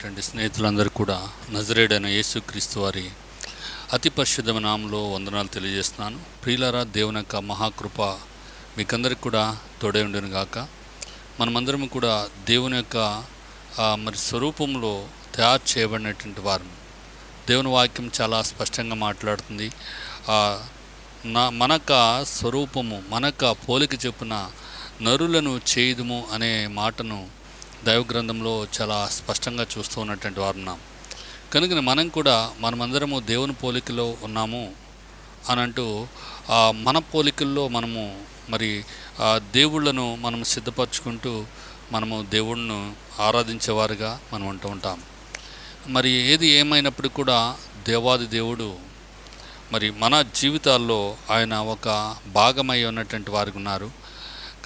అటువంటి స్నేహితులందరూ కూడా నజరేడైన యేసుక్రీస్తు వారి అతి పరిశుద్ధమైన నామంలో వందనాలు తెలియజేస్తున్నాను. ప్రియులారా దేవుని యొక్క మహాకృప మీకందరికి కూడా తోడే ఉండను గాక. మనమందరం కూడా దేవుని యొక్క మరి స్వరూపంలో తయారు చేయబడినటువంటి వారు దేవుని వాక్యం చాలా స్పష్టంగా మాట్లాడుతుంది. నా మనక స్వరూపము మనక పోలిక చెప్పున నరులను చేయుదుము అనే మాటను దైవ గ్రంథంలో చాలా స్పష్టంగా చూస్తూ ఉన్నటువంటి వారు ఉన్నాం. కనుక మనం కూడా మనమందరము దేవుని పోలికలో ఉన్నాము అని అంటూ ఆ మన పోలికల్లో మనము మరి ఆ దేవుళ్ళను మనం సిద్ధపరచుకుంటూ మనము దేవుణ్ణి ఆరాధించేవారుగా మనం అంటూ ఉంటాం. మరి ఏది ఏమైనప్పుడు కూడా దేవాది దేవుడు మరి మన జీవితాల్లో ఆయన ఒక భాగమై ఉన్నటువంటి వారికి ఉన్నారు.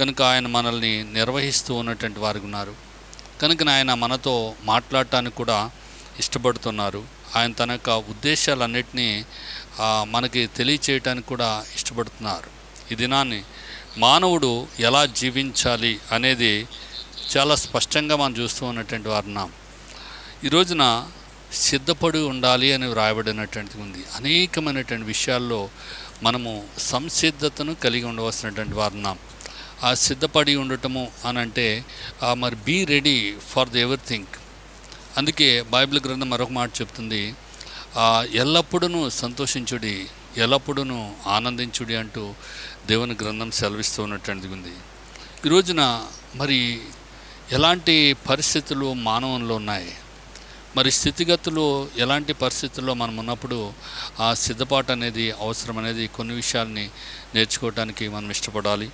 కనుక ఆయన మనల్ని నిర్వహిస్తూ ఉన్నటువంటి వారికి ఉన్నారు. కనుక ఆయన మనతో మాట్లాడటానికి కూడా ఇష్టపడుతున్నారు. ఆయన తన యొక్క ఉద్దేశాలన్నింటినీ మనకి తెలియచేయటానికి కూడా ఇష్టపడుతున్నారు. ఈ దినాన్ని మానవుడు ఎలా జీవించాలి అనేది చాలా స్పష్టంగా మనం చూస్తూ ఉన్నటువంటి వారున్నాం ఈ రోజున సిద్ధపడి ఉండాలి అని వ్రాయబడినటువంటిది ఉంది. అనేకమైనటువంటి విషయాల్లో మనము సంసిద్ధతను కలిగి ఉండవలసినటువంటి వారున్నాం ఆ సిద్ధపడి ఉండటము అని అంటే ఆ మరి be ready for the everything అందుకే బైబిల్ గ్రంథం మరొక మాట చెప్తుంది ఆ, ఎల్లప్పుడూ సంతోషించుడి ఎల్లప్పుడూ ఆనందించుడి అంటూ దేవుని గ్రంథం సెలవిస్తూ ఉన్నట్టు ఉంది. ఈ రోజున మరి ఎలాంటి పరిస్థితులు మానవంలో ఉన్నాయి? మరి స్థితిగతులు ఎలాంటి పరిస్థితుల్లో మనం ఉన్నప్పుడు ఆ సిద్ధపాటు అనేది అవసరం అనేది కొన్ని విషయాల్ని నేర్చుకోవడానికి మనం ఇష్టపడాలి.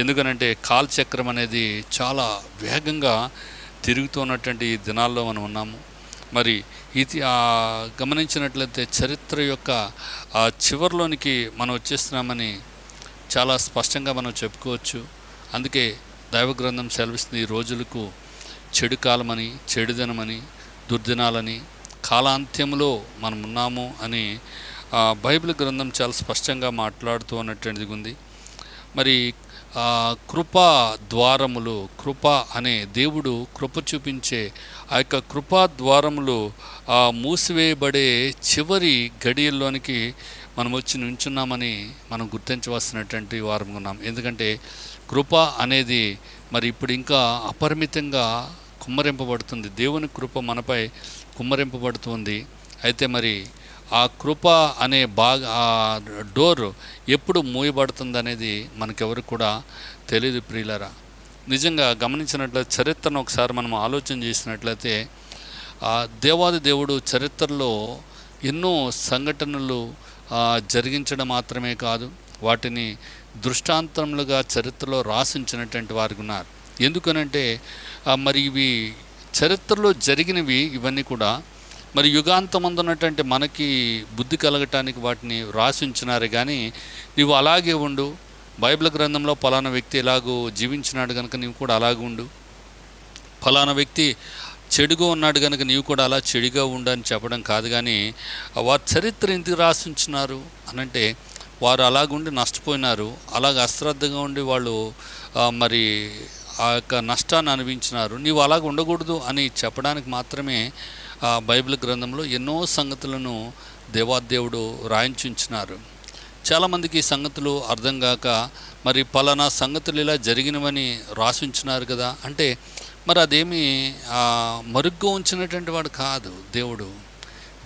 ఎందుకనంటే కాల్చక్రం అనేది చాలా వేగంగా తిరుగుతున్నటువంటి ఈ దినాల్లో మనం ఉన్నాము. మరి ఇది గమనించినట్లయితే చరిత్ర యొక్క ఆ చివరిలోనికి మనం వచ్చేస్తున్నామని చాలా స్పష్టంగా మనం చెప్పుకోవచ్చు. అందుకే దైవ గ్రంథం సెలవిస్తుంది ఈ రోజులకు చెడు కాలమని చెడుదనమని దుర్దినాలని కాలాంత్యంలో మనం ఉన్నాము అని బైబిల్ గ్రంథం చాలా స్పష్టంగా మాట్లాడుతూ ఉన్నటువంటిది ఉంది. మరి కృపా ద్వారములు కృప అనే దేవుడు కృప చూపించే ఆ యొక్క కృపా ద్వారములు ఆ, మూసివేయబడే చివరి గడియల్లోనికి మనం వచ్చి నుంచున్నామని మనం గుర్తించవలసినటువంటి వారం ఉన్నాం. ఎందుకంటే కృప అనేది మరి ఇప్పుడు ఇంకా అపరిమితంగా కుమ్మరింపబడుతుంది. దేవుని కృప మనపై కుమ్మరింపబడుతుంది. అయితే మరి ఆ కృప అనే బాగా ఆ డోర్ ఎప్పుడు మూయబడుతుంది అనేది మనకెవరు కూడా తెలియదు ప్రియులరా. నిజంగా గమనించినట్లయితే చరిత్రను ఒకసారి మనం ఆలోచన చేసినట్లయితే ఆ దేవాది దేవుడు చరిత్రలో ఎన్నో సంఘటనలు జరిగించడం మాత్రమే కాదు వాటిని దృష్టాంతములుగా చరిత్రలో రాసించినటువంటి వారు ఉన్నారు. ఎందుకనంటే మరి ఇవి చరిత్రలో జరిగినవి ఇవన్నీ కూడా మరి యుగాంతమందున్నటువంటి మనకి బుద్ధి కలగటానికి వాటిని రాసి ఉంచినారు కానీ నీవు అలాగే ఉండు. బైబిల్ గ్రంథంలో ఫలానా వ్యక్తి ఎలాగో జీవించినాడు కనుక నీవు కూడా అలాగే ఉండు. ఫలానా వ్యక్తి చెడుగా ఉన్నాడు కనుక నీవు కూడా అలా చెడుగా ఉండు అని చెప్పడం కాదు కానీ వారి చరిత్ర ఎందుకు రాసి ఉంచినారు అనంటే వారు అలాగుండి నష్టపోయినారు. అలాగ అశ్రద్ధగా ఉండి వాళ్ళు మరి ఆ యొక్క నష్టాన్ని అనుభవించినారు. నీవు అలాగ ఉండకూడదు అని చెప్పడానికి మాత్రమే ఆ బైబిల్ గ్రంథంలో ఎన్నో సంగతులను దేవాదేవుడు రాయించి చాలామందికి ఈ సంగతులు అర్థం కాక మరి పలానా సంగతులు ఇలా జరిగినవని రాసి ఉంచినారు కదా. అంటే మరి అదేమి మరుగ్గా ఉంచినటువంటి వాడు కాదు దేవుడు.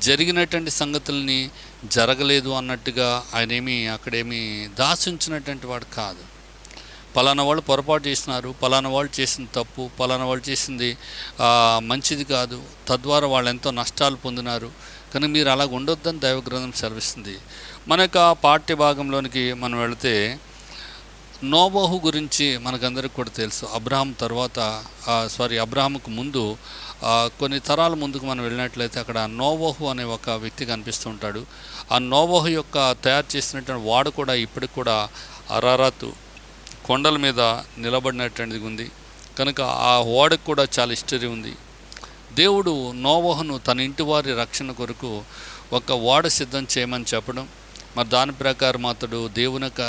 జరిగినటువంటి సంగతుల్ని జరగలేదు అన్నట్టుగా ఆయనేమి అక్కడేమి దాచించినటువంటి వాడు కాదు. పలానా వాళ్ళు పొరపాటు చేసినారు పలానా వాళ్ళు చేసిన తప్పు పలానా వాళ్ళు చేసింది మంచిది కాదు తద్వారా వాళ్ళు ఎంతో నష్టాలు పొందినారు. కానీ మీరు అలాగ ఉండొద్దని దైవగ్రంథం సెలవిస్తుంది. మన యొక్క పాఠ్య భాగంలోనికి మనం వెళితే నోబహు గురించి మనకందరికి కూడా తెలుసు. అబ్రహం తర్వాత సారీ అబ్రాహంకు ముందు కొన్ని తరాల ముందుకు మనం వెళ్ళినట్లయితే అక్కడ నోవహు అనే ఒక వ్యక్తి కనిపిస్తుంటాడు ఆ నోవహు యొక్క తయారు చేసినటువంటి వాడు కూడా ఇప్పటికి కూడా అరారాతు కొండల మీద నిలబడినటువంటిది ఉంది. కనుక ఆ ఓడకు కూడా చాలా హిస్టరీ ఉంది. దేవుడు నోవహను తన ఇంటి వారి రక్షణ కొరకు ఒక ఓడ సిద్ధం చేయమని చెప్పడం మరి దాని ప్రకారం అతడు దేవుని యొక్క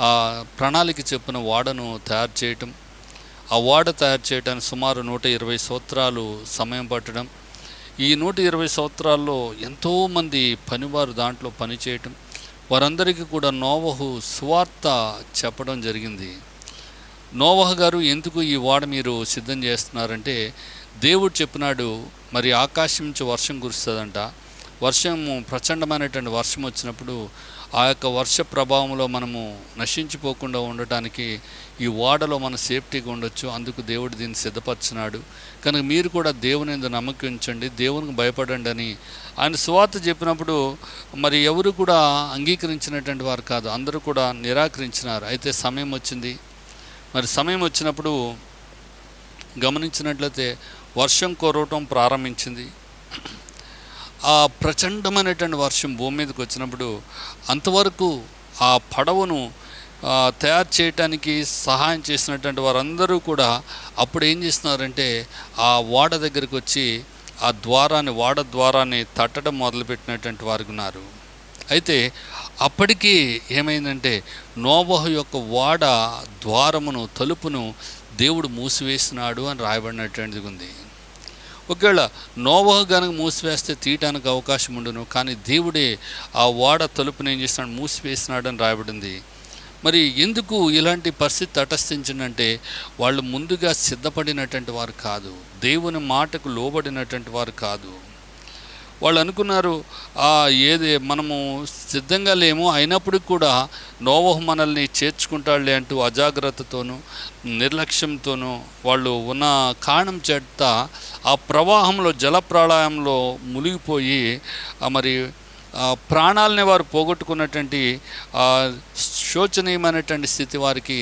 ఆ ప్రణాళిక చెప్పిన ఓడను తయారు చేయటం ఆ ఓడ తయారు చేయడానికి సుమారు నూట ఇరవై సంవత్సరాలు సమయం పట్టడం. ఈ నూట ఇరవై సంవత్సరాల్లో ఎంతోమంది పనివారు దాంట్లో పనిచేయటం వారందరికీ కూడా నోవహు సువార్త చెప్పడం జరిగింది. నోవహ గారు ఎందుకు ఈ వాడ మీరు సిద్ధం చేస్తున్నారంటే దేవుడు చెప్పినాడు మరి ఆకాశం నుంచి వర్షం కురుస్తుందంట. వర్షము ప్రచండమైనటువంటి వర్షం వచ్చినప్పుడు ఆ యొక్క వర్ష ప్రభావంలో మనము నశించిపోకుండా ఉండటానికి ఈ ఓడలో మన సేఫ్టీగా ఉండొచ్చు. అందుకు దేవుడు దీన్ని సిద్ధపరిచినాడు. కనుక మీరు కూడా దేవుని ఎందు నమ్మకం ఉంచండి. దేవునికి భయపడండి అని ఆయన సువార్త చెప్పినప్పుడు మరి ఎవరు కూడా అంగీకరించినటువంటి వారు కాదు. అందరూ కూడా నిరాకరించినారు. అయితే సమయం వచ్చింది. మరి సమయం వచ్చినప్పుడు గమనించినట్లయితే వర్షం కురవటం ప్రారంభించింది. ఆ ప్రచండమైనటువంటి వర్షం భూమి మీదకి వచ్చినప్పుడు అంతవరకు ఆ పడవను తయారు చేయటానికి సహాయం చేసినటువంటి వారందరూ కూడా అప్పుడు ఏం చేస్తున్నారంటే ఆ ఓడ దగ్గరికి వచ్చి ఆ ద్వారాన్ని ఓడ ద్వారాన్ని తట్టడం మొదలుపెట్టినటువంటి వారు ఉన్నారు. అయితే అప్పటికి ఏమైందంటే నోబహ యొక్క వాడ ద్వారమును తలుపును దేవుడు మూసివేసినాడు అని రాయబడినటువంటిది ఉంది. ఒకవేళ నోవహ గనక మూసివేస్తే తీయటానికి అవకాశం ఉండును కానీ దేవుడే ఆ ఓడ తలుపుని ఏం చేస్తాడు మూసివేసినాడని రాయబడింది. మరి ఎందుకు ఇలాంటి పరిస్థితి తటస్థించిందంటే వాళ్ళు ముందుగా సిద్ధపడినటువంటి వారు కాదు. దేవుని మాటకు లోబడినటువంటి వారు కాదు. వాళ్ళు అనుకున్నారు ఏది మనము సిద్ధంగా లేము అయినప్పటికీ కూడా నోవహు మనల్ని చేర్చుకుంటాడులే అంటూ అజాగ్రత్తతోనూ నిర్లక్ష్యంతోనూ వాళ్ళు ఉన్న కారణం చేత ఆ ప్రవాహంలో జల ప్రళయంలో మునిగిపోయి మరి ప్రాణాలని వారు పోగొట్టుకున్నటువంటి శోచనీయమైనటువంటి స్థితి వారికి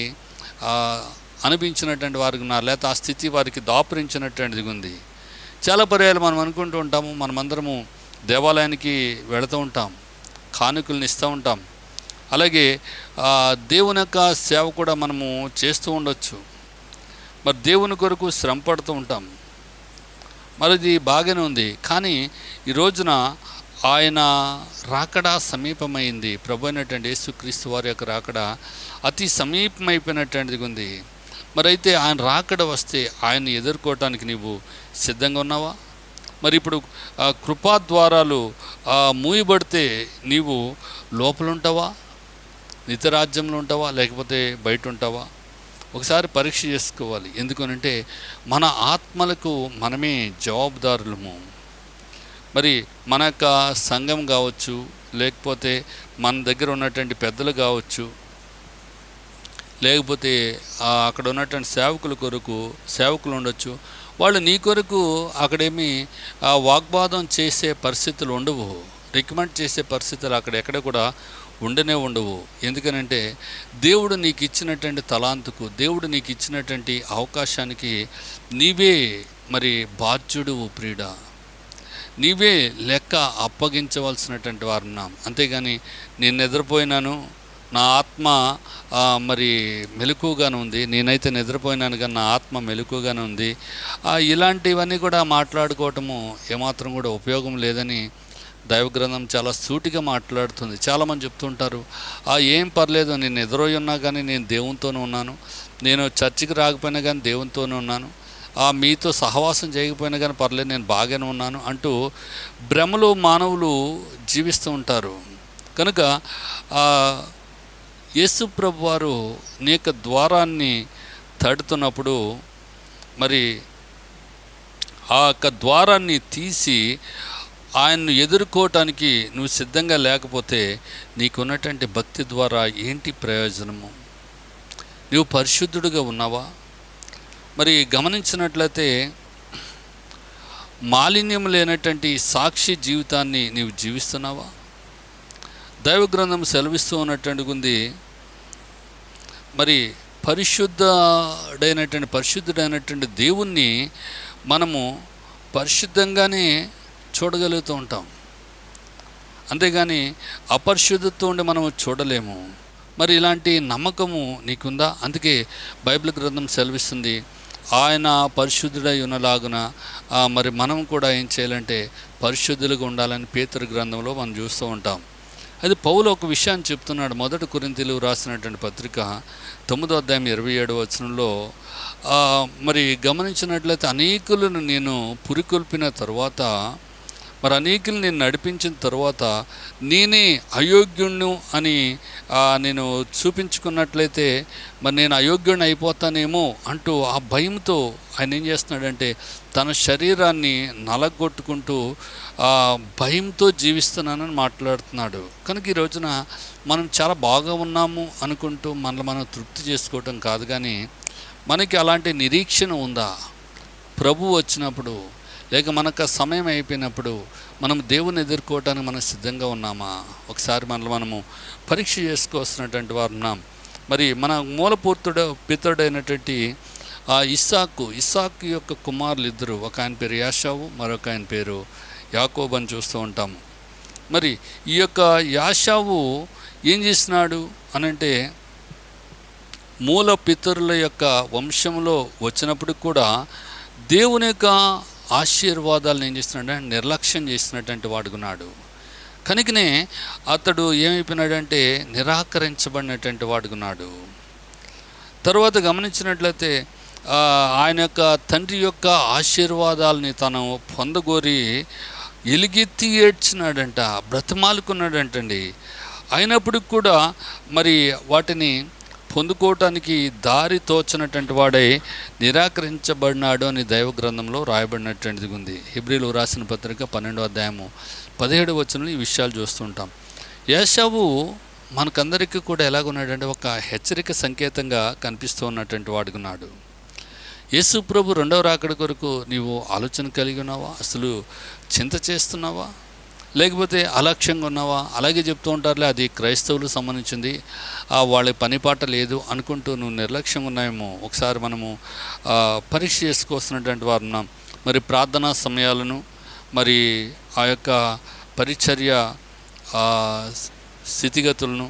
అనిపించినటువంటి వారికి ఉన్నారు లేకపోతే ఆ స్థితి వారికి దాపురించినటువంటిది ఉంది. చాలా పర్యాలు మనం అనుకుంటూ ఉంటాము. మనమందరము దేవాలయానికి వెళుతూ ఉంటాం. కానుకలను ఇస్తూ ఉంటాం. అలాగే దేవుని యొక్క సేవ కూడా మనము చేస్తూ ఉండొచ్చు. మరి దేవుని కొరకు శ్రమ పడుతూ ఉంటాం. మరి ఇది బాగానే ఉంది. కానీ ఈ రోజున ఆయన రాకడా సమీపమైంది. ప్రభు అయినటువంటి యేసుక్రీస్తు వారి యొక్క రాకడ అతి సమీపమైపోయినటువంటిది ఉంది. మరి అయితే ఆయన రాకడ వస్తే ఆయన ఎదుర్కోవటానికి నీవు సిద్ధంగా ఉన్నావా? మరి ఇప్పుడు కృపా ద్వారాలు మూయబడితే నీవు లోపల ఉంటావా నితరాజ్యంలో ఉంటావా? లేకపోతే బయట ఉంటావా ఒకసారి పరీక్ష చేసుకోవాలి. ఎందుకనంటే మన ఆత్మలకు మనమే జవాబుదారులము. మరి మన యొక్క సంఘం కావచ్చు లేకపోతే మన దగ్గర ఉన్నటువంటి పెద్దలు కావచ్చు లేకపోతే అక్కడ ఉన్నటువంటి సేవకుల కొరకు సేవకులు ఉండొచ్చు. వాళ్ళు నీ కొరకు అక్కడేమి ఆ వాగ్వాదం చేసే పరిస్థితులు ఉండవు. రికమెండ్ చేసే పరిస్థితులు అక్కడ ఎక్కడ కూడా ఉండనే ఉండవు. ఎందుకనంటే దేవుడు నీకు ఇచ్చినటువంటి తలాంతుకు దేవుడు నీకు ఇచ్చినటువంటి అవకాశానికి నీవే మరి బాధ్యుడు ప్రియుడా. నీవే లెక్క అప్పగించవలసినటువంటి వారు ఉన్నాం అంతేగాని నేను నిద్రపోయినాను నా ఆత్మ మరి మెలకుగానే ఉంది. నేనైతే నిద్రపోయినాను కానీ నా ఆత్మ మెలకుగానే ఉంది. ఇలాంటివన్నీ కూడా మాట్లాడుకోవటము ఏమాత్రం కూడా ఉపయోగం లేదని దైవ గ్రంథం చాలా సూటిగా మాట్లాడుతుంది. చాలామంది చెప్తుంటారు ఆ ఏం పర్లేదు నేను నిద్రపోయి ఉన్నా కానీ నేను దేవునితోనే ఉన్నాను. నేను చర్చికి రాకపోయినా కానీ దేవునితోనే ఉన్నాను. ఆ మీతో సహవాసం చేయకపోయినా కానీ పర్లేదు నేను బాగానే ఉన్నాను అంటూ భ్రమలు మానవులు జీవిస్తూ ఉంటారు. కనుక యేసు ప్రభు వారు నీ యొక్క ద్వారాన్ని తడుతున్నప్పుడు మరి ఆ యొక్క ద్వారాన్ని తీసి ఆయన్ను ఎదుర్కోవటానికి నువ్వు సిద్ధంగా లేకపోతే నీకున్నటువంటి భక్తి ద్వారా ఏంటి ప్రయోజనము? నువ్వు పరిశుద్ధుడుగా ఉన్నావా? మరి గమనించినట్లయితే మాలిన్యం లేనటువంటి సాక్షి జీవితాన్ని నీవు జీవిస్తున్నావా? దైవ గ్రంథం సెలవిస్తూ ఉన్నటువంటి ఉంది మరి పరిశుద్ధుడైనటువంటి పరిశుద్ధుడైనటువంటి దేవుణ్ణి మనము పరిశుద్ధంగానే చూడగలుగుతూ ఉంటాం. అంతేగాని అపరిశుద్ధతో ఉండి మనము చూడలేము. మరి ఇలాంటి నమ్మకము నీకుందా? అందుకే బైబిల్ గ్రంథం సెలవిస్తుంది ఆయన పరిశుద్ధుడై ఉన్నలాగున మరి మనం కూడా ఏం చేయాలంటే పరిశుద్ధులుగా ఉండాలని పేతురు గ్రంథంలో మనం చూస్తూ ఉంటాం. అది పౌలు ఒక విషయాన్ని చెప్తున్నాడు. మొదటి కొరింతలు రాసినటువంటి పత్రిక తొమ్మిదో అధ్యాయం ఇరవై ఏడవ వచనంలో మరి గమనించినట్లయితే అనేకులను నేను పురికొల్పిన తర్వాత మరి అనేకులు నేను నడిపించిన తర్వాత నేనే అయోగ్యుణ్ణు అని నేను చూపించుకున్నట్లయితే మరి నేను అయోగ్యుడిని అయిపోతానేమో అంటూ ఆ భయంతో ఆయన ఏం చేస్తున్నాడంటే తన శరీరాన్ని నలగొట్టుకుంటూ ఆ, భయంతో జీవిస్తున్నానని మాట్లాడుతున్నాడు. కనుక ఈ రోజున మనం చాలా బాగా ఉన్నాము అనుకుంటూ మనల్ని మనం తృప్తి చేసుకోవటం కాదు కానీ మనకి అలాంటి నిరీక్షణ ఉందా? ప్రభు వచ్చినప్పుడు లేక మనకు సమయం అయిపోయినప్పుడు మనం దేవుని ఎదుర్కోవటానికి మనం సిద్ధంగా ఉన్నామా? ఒకసారి మనల్ని మనము పరీక్ష చేసుకోవాల్సినటువంటి వారు ఉన్నాం. మరి మన మూలపూర్తుడు పితరుడైనటువంటి ఆ ఇస్సాకు ఇస్సాకు యొక్క కుమారులు ఇద్దరు. ఒక ఆయన పేరు యాషావు మరొక ఆయన పేరు యాకోబ్ అని చూస్తూ ఉంటాము మరి ఈ యొక్క యాషావు ఏం చేసినాడు అనంటే మూల పితరుల యొక్క వంశంలో వచ్చినప్పుడు కూడా దేవుని యొక్క ఆశీర్వాదాలను ఏం చేస్తున్నాడంటే నిర్లక్ష్యం చేసినటువంటి వాడుకున్నాడు కనుకనే అతడు ఏమైపోయినాడంటే నిరాకరించబడినటువంటి వాడుకున్నాడు తర్వాత గమనించినట్లయితే ఆయన యొక్క తండ్రి యొక్క ఆశీర్వాదాలని తను పొందగోరి ఎలుగెత్తి ఏడ్చినాడంట బ్రతిమాలుకున్నాడంటండి. అయినప్పటికి కూడా మరి వాటిని పొందుకోవటానికి దారి తోచినటువంటి వాడై నిరాకరించబడినాడు అని దైవ గ్రంథంలో రాయబడినటువంటిది ఉంది. హిబ్రిలు రాసిన పత్రిక పన్నెండో అధ్యాయము పదిహేడు వచనంలో ఈ విషయాలు చూస్తుంటాం యేషావు మనకందరికీ కూడా ఎలాగున్నాడంటే ఒక హెచ్చరిక సంకేతంగా కనిపిస్తూ ఉన్నటువంటి వాడుకున్నాడు యేసు ప్రభు రెండవ రాకడ కొరకు నీవు ఆలోచన కలిగి ఉన్నావా? అసలు చింత చేస్తున్నావా? లేకపోతే అలక్ష్యంగా ఉన్నావా? అలాగే చెప్తూ ఉంటారులే అది క్రైస్తవులకు సంబంధించింది. వాళ్ళ పని పాట లేదు అనుకుంటూ నువ్వు నిర్లక్ష్యంగా ఉన్నాయేమో ఒకసారి మనము పరీక్ష చేసుకోవాల్సినటువంటి వారు ఉన్నాం. మరి ప్రార్థనా సమయాలను మరి ఆ యొక్క పరిచర్య స్థితిగతులను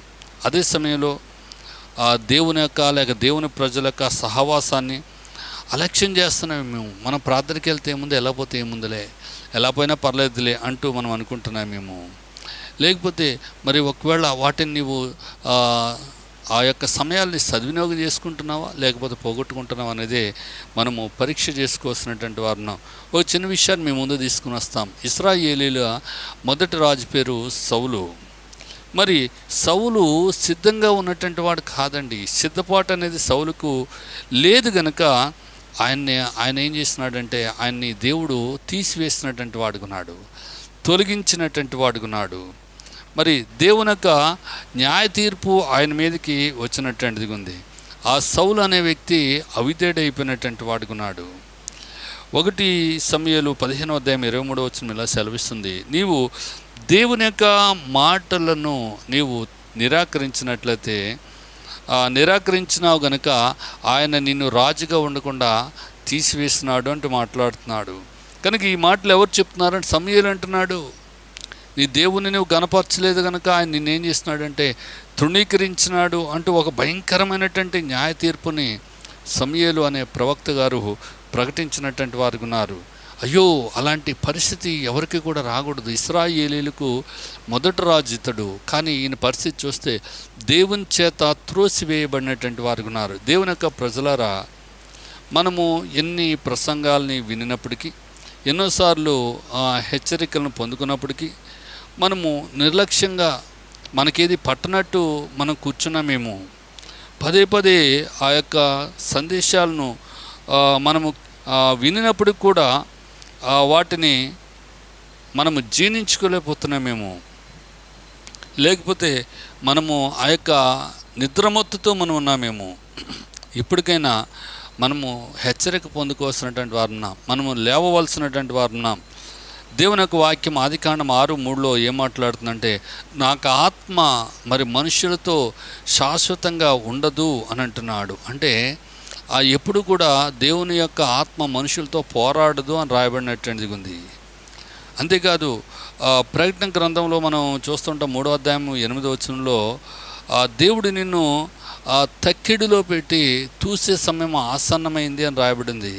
అదే సమయంలో ఆ దేవుని యొక్క లేక దేవుని ప్రజల యొక్క సహవాసాన్ని అలక్ష్యం చేస్తున్నాం మేము. మనం ప్రార్థనకి వెళ్తే ఏముంది? ఎలా పోతే ఏముందిలే? ఎలా పోయినా పర్లేదులే అంటూ మనం అనుకుంటున్నాం మేము. లేకపోతే మరి ఒకవేళ వాటిని నీవు ఆ, యొక్క సమయాల్ని సద్వినియోగం చేసుకుంటున్నావా? లేకపోతే పోగొట్టుకుంటున్నావా అనేది మనము పరీక్ష చేసుకోవాల్సినటువంటి వారున్నాం ఒక చిన్న విషయాన్ని మేము ముందు తీసుకుని వస్తాం. ఇస్రాయేలీల మొదటి రాజు పేరు సౌలు. మరి సౌలు సిద్ధంగా ఉన్నటువంటి వాడు కాదండి. సిద్ధపాటు అనేది సౌలుకు లేదు గనక ఆయన్ని ఆయన ఏం చేస్తున్నాడంటే ఆయన్ని దేవుడు తీసివేసినటువంటి వాడుకున్నాడు తొలగించినటువంటి వాడుకున్నాడు మరి దేవుని యొక్క న్యాయ తీర్పు ఆయన మీదకి వచ్చినటువంటిది ఉంది. ఆ సౌలు అనే వ్యక్తి అవిధేడైపోయినటువంటి వాడుకున్నాడు ఒకటి సమయాలు పదిహేనో అధ్యాయం ఇరవై మూడో వచ్చిన ఇలా సెలవిస్తుంది. నీవు దేవుని యొక్క మాటలను నీవు నిరాకరించినట్లయితే నిరాకరించినావు గనుక ఆయన నిన్ను రాజుగా ఉండకుండా తీసివేసినాడు అంటూ మాట్లాడుతున్నాడు. కనుక ఈ మాటలు ఎవరు చెప్తున్నారంటే సమయాలు అంటున్నాడు. నీ దేవుని నువ్వు గనపరచలేదు కనుక ఆయన నిన్నేం చేస్తున్నాడంటే తృణీకరించినాడు అంటూ ఒక భయంకరమైనటువంటి న్యాయ తీర్పుని సమయలు అనే ప్రవక్త గారు ప్రకటించినటువంటి వారు ఉన్నారు. అయ్యో అలాంటి పరిస్థితి ఎవరికి కూడా రాకూడదు. ఇస్రాయేలీలకు మొదటి రాజు ఇతడు కానీ ఈయన పరిస్థితి చూస్తే దేవుని చేత త్రోసివేయబడినటువంటి వారు ఉన్నారు. దేవుని యొక్క ప్రజలారా మనము ఎన్ని ప్రసంగాల్ని వినినప్పటికీ ఎన్నోసార్లు ఆ, హెచ్చరికలను పొందుకున్నప్పటికీ మనము నిర్లక్ష్యంగా మనకేది పట్టనట్టు మనం కూర్చున్నామేమో పదే పదే ఆ యొక్క సందేశాలను మనము వినినప్పుడు కూడా వాటిని మనము జీర్ణించుకోలేకపోతున్నామేమో. లేకపోతే మనము ఆ యొక్క నిద్రమత్తుతో మనం ఉన్నామేమో. ఇప్పటికైనా మనము హెచ్చరిక పొందుకోవాల్సినటువంటి వారు ఉన్నాం. మనము లేవవలసినటువంటి వారు ఉన్నాం. దేవుని యొక్క వాక్యం ఆదికాండం ఆరు మూడులో ఏం మాట్లాడుతుందంటే నాకు ఆత్మ మరి మనుషులతో శాశ్వతంగా ఉండదు అని అంటున్నాడు. అంటే ఎప్పుడు కూడా దేవుని యొక్క ఆత్మ మనుషులతో పోరాడదు అని రాయబడినటువంటిది ఉంది. అంతేకాదు ప్రకటన గ్రంథంలో మనం చూస్తుంటాం మూడో అధ్యాయం ఎనిమిదో వచనంలో ఆ, దేవుడు నిన్ను ఆ, తక్కిడిలో పెట్టి చూసే సమయం ఆసన్నమైంది అని రాయబడింది.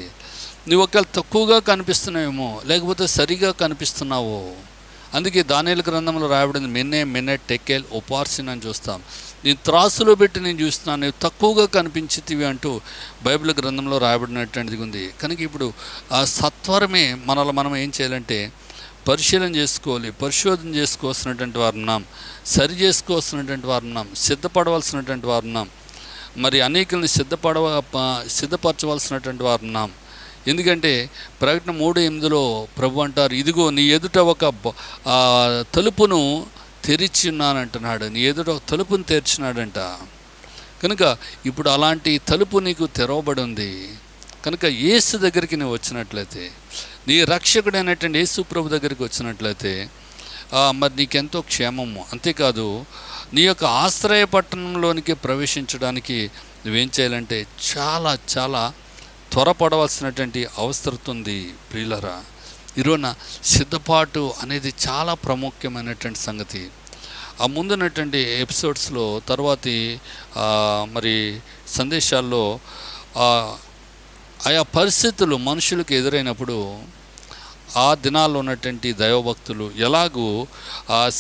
నువ్వు ఒకవేళ తక్కువగా కనిపిస్తున్నావేమో లేకపోతే సరిగా కనిపిస్తున్నావో అందుకే దానిల గ్రంథంలో రాయబడింది మిన్నే మిన్నే టెక్కేల్ ఉపార్సిన అని చూస్తాం. నేను త్రాసులో పెట్టి నేను చూస్తున్నాను నువ్వు తక్కువగా కనిపించితివి అంటూ బైబిల్ గ్రంథంలో రాయబడినటువంటిది ఉంది. కనుక ఇప్పుడు ఆ సత్వరమే మనలో మనం ఏం చేయాలంటే పరిశీలన చేసుకోవాలి పరిశోధన చేసుకోవాల్సినటువంటి వారు ఉన్నాం సరి చేసుకోవాల్సినటువంటి వారు ఉన్నాం సిద్ధపడవలసినటువంటి వారు ఉన్నాం మరి అనేకుల్ని సిద్ధపడవ సిద్ధపరచవలసినటువంటి వారు ఉన్నాం. ఎందుకంటే ప్రకటన మూడు ఎనిమిదిలో ప్రభు అంటారు ఇదిగో నీ ఎదుట ఒక తలుపును తెరిచున్నానంటున్నాడు నీ ఎదుట ఒక తలుపును తెరిచినాడంట. కనుక ఇప్పుడు అలాంటి తలుపు నీకు తెరవబడి ఉంది కనుక ఏసు దగ్గరికి నువ్వు వచ్చినట్లయితే నీ రక్షకుడైనటువంటి యేసు ప్రభు దగ్గరికి వచ్చినట్లయితే మరి నీకెంతో క్షేమము. అంతేకాదు నీ యొక్క ఆశ్రయ పట్టణంలోనికి ప్రవేశించడానికి నువ్వేం చేయాలంటే చాలా చాలా త్వరపడవలసినటువంటి అవసరం ఉంది ప్రియులరా. ఈరోజున సిద్ధపాటు అనేది చాలా ప్రాముఖ్యమైనటువంటి సంగతి. ఆ ముందున్నటువంటి ఎపిసోడ్స్లో తర్వాతి మరి సందేశాల్లో ఆయా పరిస్థితులు మనుషులకు ఎదురైనప్పుడు ఆ దినాల్లో ఉన్నటువంటి దైవభక్తులు ఎలాగూ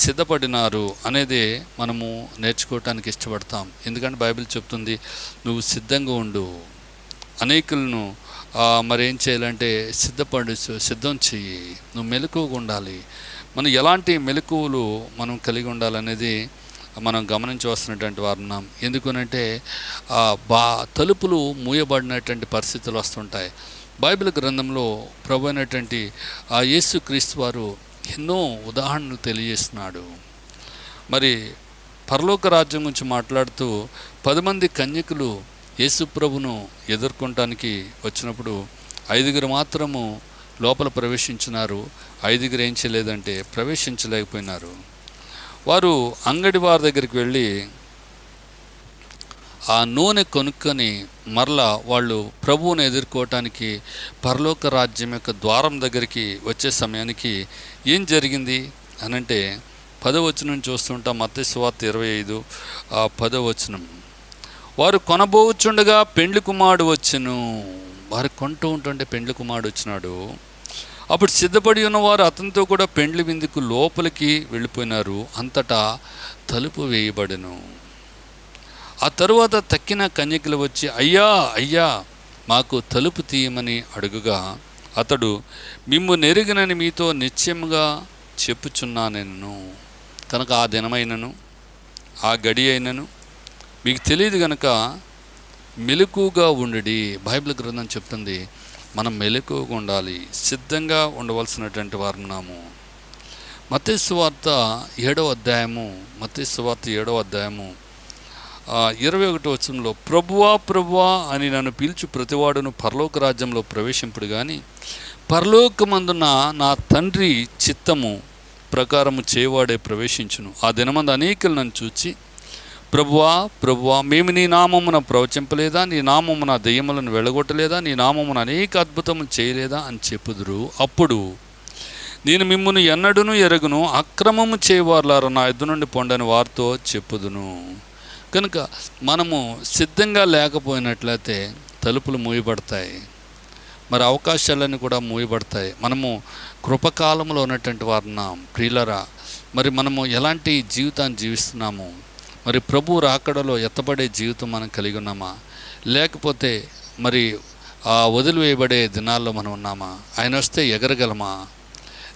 సిద్ధపడినారు అనేది మనము నేర్చుకోవటానికి ఇష్టపడతాం. ఎందుకంటే బైబిల్ చెప్తుంది నువ్వు సిద్ధంగా ఉండు. అనేకులను మరి ఏం చేయాలంటే సిద్ధపడి సిద్ధం చెయ్యి. నువ్వు మెలకువగా ఉండాలి. మనం ఎలాంటి మెలకువలు మనం కలిగి ఉండాలనేది మనం గమనించవలసినటువంటి వారు ఉన్నాం. ఎందుకనంటే బా తలుపులు మూయబడినటువంటి పరిస్థితులు వస్తుంటాయి. బైబిల్ గ్రంథంలో ప్రభు అయినటువంటి ఆ యేసు క్రీస్తు వారు ఎన్నో ఉదాహరణలు తెలియజేస్తున్నాడు. మరి పరలోక రాజ్యం గురించి మాట్లాడుతూ పది మంది కన్యకులు యేసుప్రభును ఎదుర్కొనటానికి వచ్చినప్పుడు ఐదుగురు మాత్రము లోపల ప్రవేశించినారు. ఐదుగురు ఏం చేయలేదంటే ప్రవేశించలేకపోయినారు. వారు అంగడి వారి దగ్గరికి వెళ్ళి ఆ నూనె కొనుక్కొని మరలా వాళ్ళు ప్రభువుని ఎదుర్కోవటానికి పరలోక రాజ్యం యొక్క ద్వారం దగ్గరికి వచ్చే సమయానికి ఏం జరిగింది అనంటే పదవచనం చూస్తుంటాం. మత్స్య సువార్త ఇరవై ఐదు ఆ పదవచనం. వారు కొనబోచుండగా పెండ్లి కుమారుడు వచ్చును. వారు కొంటూ ఉంటుంటే పెండ్లి కుమారుడు వచ్చినాడు. అప్పుడు సిద్ధపడి ఉన్నవారు అతనితో కూడా పెండ్లి విందుకు లోపలికి వెళ్ళిపోయినారు. అంతటా తలుపు వేయబడెను. ఆ తరువాత తక్కిన కన్యకులు వచ్చి అయ్యా అయ్యా మాకు తలుపు తీయమని అడుగుగా అతడు మిమ్ము నెరిగినని మీతో నిశ్చయముగా చెప్పుచున్నానెను కనుక ఆ దినమైనను ఆ గడి అయినను మీకు తెలియదు కనుక మెలకుగా ఉండి బైబిల్ గ్రంథం చెప్తుంది మనం మెలకుగా ఉండాలి సిద్ధంగా ఉండవలసినటువంటి వారు ఉన్నాము మతేశ్వార్త ఏడవ అధ్యాయము మతేశ్వార్త ఏడవ అధ్యాయము ఇరవై ఒకటి వచ్చంలో ప్రభువా ప్రభువా అని నన్ను పిలిచి ప్రతివాడును పరలోక రాజ్యంలో ప్రవేశింపుడు కానీ పరలోకమందున నా తండ్రి చిత్తము ప్రకారము చేయవాడే ప్రవేశించును. ఆ దినమందు అనేకులు నన్ను చూచి ప్రభువా ప్రభువా మేము నీ నామమున ప్రవచింపలేదా? నీ నామమున దెయ్యములను వెళ్ళగొట్టలేదా? నీ నామమున అనేక అద్భుతములు చేయలేదా? అని చెప్పుదురు. అప్పుడు నేను మిమ్మల్ని ఎన్నడును ఎరగును అక్రమము చేయవారులారా నా ఎద్దు నుండి పొండని వారితో చెప్పుదును. కనుక మనము సిద్ధంగా లేకపోయినట్లయితే తలుపులు మూయబడతాయి. మరి అవకాశాలన్నీ కూడా మూయబడతాయి. మనము కృపకాలంలో ఉన్నటువంటి వారున్నాం. ప్రియులరా మరి మనము ఎలాంటి జీవితాన్ని జీవిస్తున్నాము? మరి ప్రభు రాకడలో ఎత్తబడే జీవితం మనం కలిగి ఉన్నామా? లేకపోతే మరి ఆ వదిలివేయబడే దినాల్లో మనం ఉన్నామా? ఆయన వస్తే ఎగరగలమా?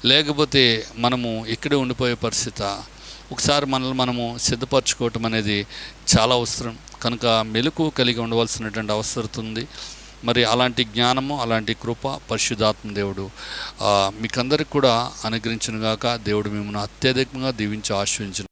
లేకపోతే మనము ఇక్కడే ఉండిపోయే పరిస్థితి? ఒకసారి మనల్ని మనము సిద్ధపరచుకోవటం అనేది చాలా అవసరం. కనుక మెలకు కలిగి ఉండవలసినటువంటి అవసరం ఉంది. మరి అలాంటి జ్ఞానము అలాంటి కృప పరిశుద్ధాత్మ దేవుడు మీకందరికి కూడా అనుగ్రహించునుగాక. దేవుడు మిమ్మల్ని అత్యధికంగా దీవించి ఆశ్రయించిన